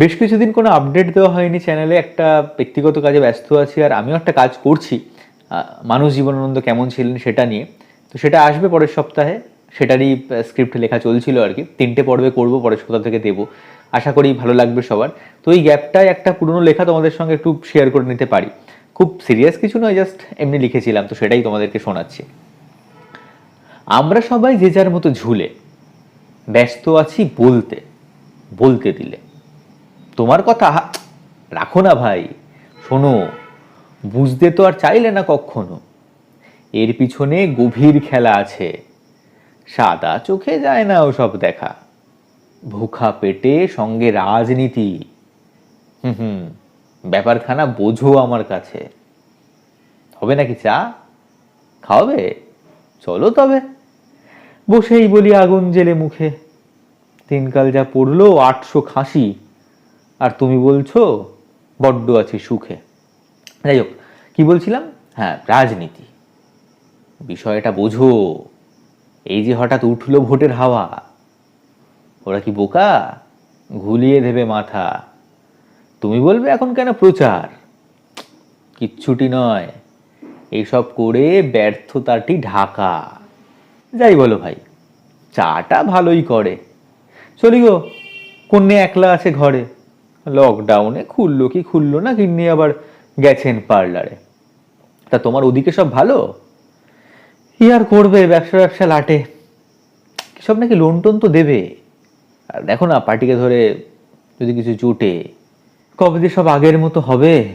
বেশ কিছুদিন কোনো আপডেট দেওয়া হয়নি চ্যানেলে একটা ব্যক্তিগত কাজে ব্যস্ত আছি আর আমিও একটা কাজ করছি। মানুষ জীবনানন্দ কেমন ছিলেন সেটা নিয়ে। তো সেটা আসবে পরের সপ্তাহে। সেটারই স্ক্রিপ্ট লেখা চলছিল আর কি। তিনটে পর্বে করব, পরের সপ্তাহ থেকে দেবো। আশা করি ভালো লাগবে সবার। তো এই গ্যাপটায় একটা পুরনো লেখা তোমাদের সঙ্গে একটু শেয়ার করে নিতে পারি। খুব সিরিয়াস কিছু নয় জাস্ট এমনি লিখেছিলাম। তো সেটাই তোমাদেরকে শোনাচ্ছি। আমরা সবাই যে যার মতো ঝুলে, ব্যস্ত আছি বলতে বলতে দিলে। তোমার কথা রাখো না ভাই। শোনো, বুঝতে তো আর চাইলে না কখনো। এর পিছনে গভীর খেলা আছে। সাদা চোখে যায় না ওসব দেখা। ভুখা পেটে সঙ্গে রাজনীতি। হুম হুম, ব্যাপারখানা বোঝো আমার কাছে। হবে নাকি চা? খাওয়াবে? চলো তবে। বসেই বলি আগুন জেলে মুখে। তিনকাল যা পড়ল আটশো খাসি। আর তুমি বলছো, বড্ড আছি সুখে। যাই হোক, কি বলছিলাম? হ্যাঁ রাজনীতি। বিষয়টা বোঝো। এই যে হঠাৎ উঠল ভোটের হাওয়া, ওরা কি বোকা? ঘুলিয়ে দেবে মাথা। তুমি বলবে এখন কেন প্রচার? কিচ্ছুটি নয়। এইসব করে ব্যর্থতাটি ঢাকা। যাই বলো ভাই, চাটা ভালোই করে। চলি গো, কন্যা একলা আছে ঘরে। লকডাউনে খুললো কি খুললো না কিন্নি আবার গেছেন পার্লারে তা তোমার ওদিকে সব ভালো? কি আর করবে ব্যবসা ব্যবসা লাটে? সব নাকি লোন টোন তো দেবে। আর দেখো না পার্টিকে ধরে যদি কিছু জুটে, কবে যে সব আগের মতো হবে?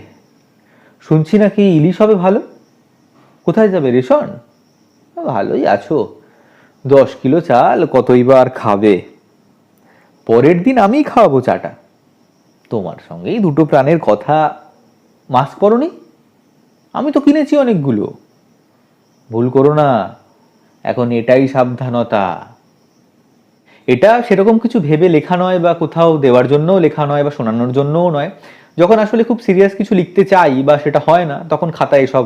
শুনছি নাকি ইলিশ হবে ভালো? কোথায় যাবে রেশন? ভালোই আছো। দশ কিলো চাল কতই বা আর খাবে? পরের দিন আমিই খাওয়াবো চাটা। তোমার সঙ্গে এই দুটো প্রাণের কথা। মাস্ক পরনি? আমি তো কিনেছি অনেকগুলো। ভুল করো না, এখন এটাই সাবধানতা। এটা সেরকম কিছু ভেবে লেখা নয় বা কোথাও দেওয়ার জন্যও লেখা নয় বা শোনানোর জন্যও নয়। যখন আসলে খুব সিরিয়াস কিছু লিখতে চাই বা সেটা হয় না, তখন খাতায় সব এসব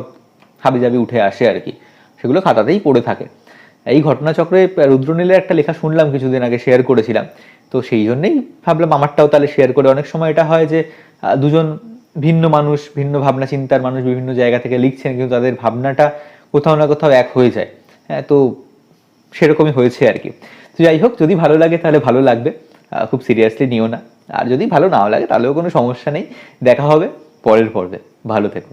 হাবিজাবি উঠে আসে আর কি। সেগুলো খাতাতেই পড়ে থাকে। এই ঘটনাচক্রে রুদ্রনীলের একটা লেখা শুনলাম কিছুদিন আগে, শেয়ার করেছিলাম। তো সেই জন্যই ভাবলাম আমারটাও তাহলে শেয়ার করে। অনেক সময় এটা হয় যে দুজন ভিন্ন মানুষ, ভিন্ন ভাবনা চিন্তার মানুষ বিভিন্ন জায়গা থেকে লিখছেন কিন্তু তাদের ভাবনাটা কোথাও না কোথাও এক হয়ে যায়। হ্যাঁ তো সেরকমই হয়েছে আর কি। তো যাই হোক, যদি ভালো লাগে তাহলে ভালো লাগবে। খুব সিরিয়াসলি নিও না। আর যদি ভালো নাও লাগে তাহলেও কোনো সমস্যা নেই। দেখা হবে পরের পর্বে। ভালো থেকো।